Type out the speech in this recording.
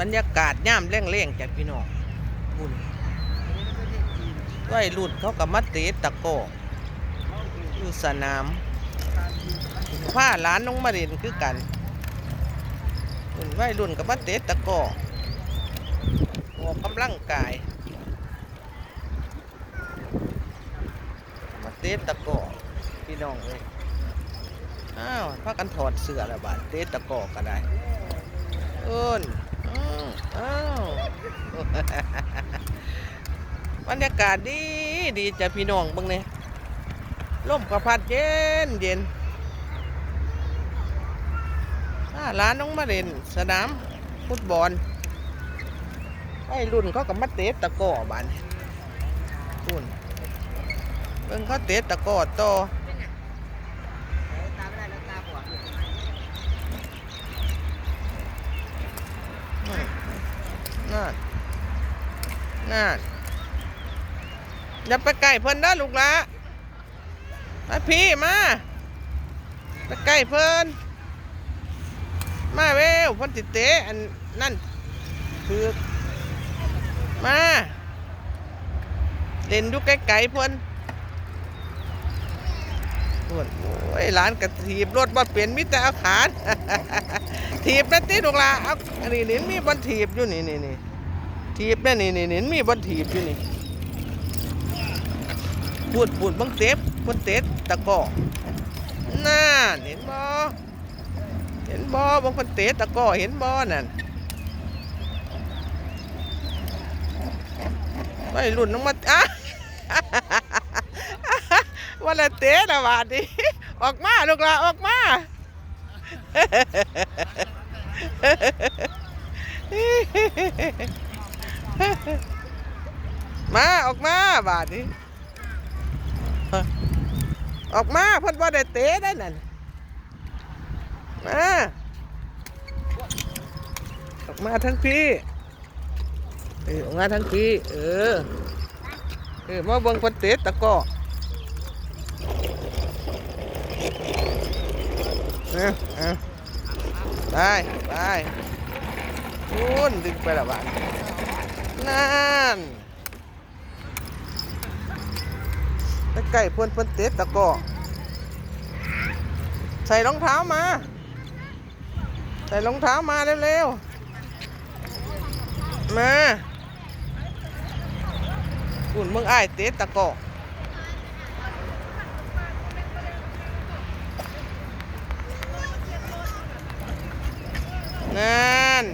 บรรยากาศย่ามแรงๆจากพี่น้องบุญวัยรุ่นเขากับมาเตะตะกออยู่สนามผ้าหลานน้องมาเรียนคือกันบุญวัยรุ่นกับมาเตะตะกอออกกำลังกายมาเตะตะกอพี่น้องเลยอ้าวพากันถอดเสื้อแล้วบาดเตะตะกอก็ได้เอิ้นอ้าวอ้าว บรรยากาศดีดีจ้ะพี่น้องบิ่งเนี่ยลมกระพัดเย็นเย็นร้านน้องมาเล่นสนามฟุตบอลไอ้รุ่นเขากับมาเตะตะก้อบานรุ่นเบิ่งเขาเตะตะก้อต่อตาไม่ได้แล้วตาบอดอืมนั่น นั่นอย่าไปใกล้เพิ่นนะลูกละมาพี่มาไปใกล้เพิ่นมาเว้วเพิ่นติเตะอันนั่นคือมาเล่นอยู่ไกลๆเพิ่นโอ้ยโอ้ยหลานกระถีบรถบ่เป็นมิแต่เอาขาถีบนะติลูกละเอาอันนี้นี่มีบอลถีบอยู่นี่นี่นี่ ถีบนะนี่นี่นี่มีบอลถีบอยู่นี่พูดพูดบังเต็บพูดเต็ดตะก้อน่าเห็นบ่เห็นบ่บางคนเตะตะก้อเห็นบ่นั่นไปรุ่นน้องมาอะวันละเตะนะบาดนี้ออกมาลูกละออกมา มาออกมาบาดนี้ ออกมาเพ่นว่าได้เตะได้นั่นมาออกมาทั้งพี่เออออกมาทั้งพี่ เออเออมาเบิ่งเพ่นเตะตะก้อเอาเอาไปไปนู่นดึงไปละบาดนั่น ใกล้เพื่อนเพื่อนเตะตะกอใส่รองเท้ามา ใส่รองเท้ามาเร็วๆ มาอุ่นเมืองไอ้เตะตะกอนั่น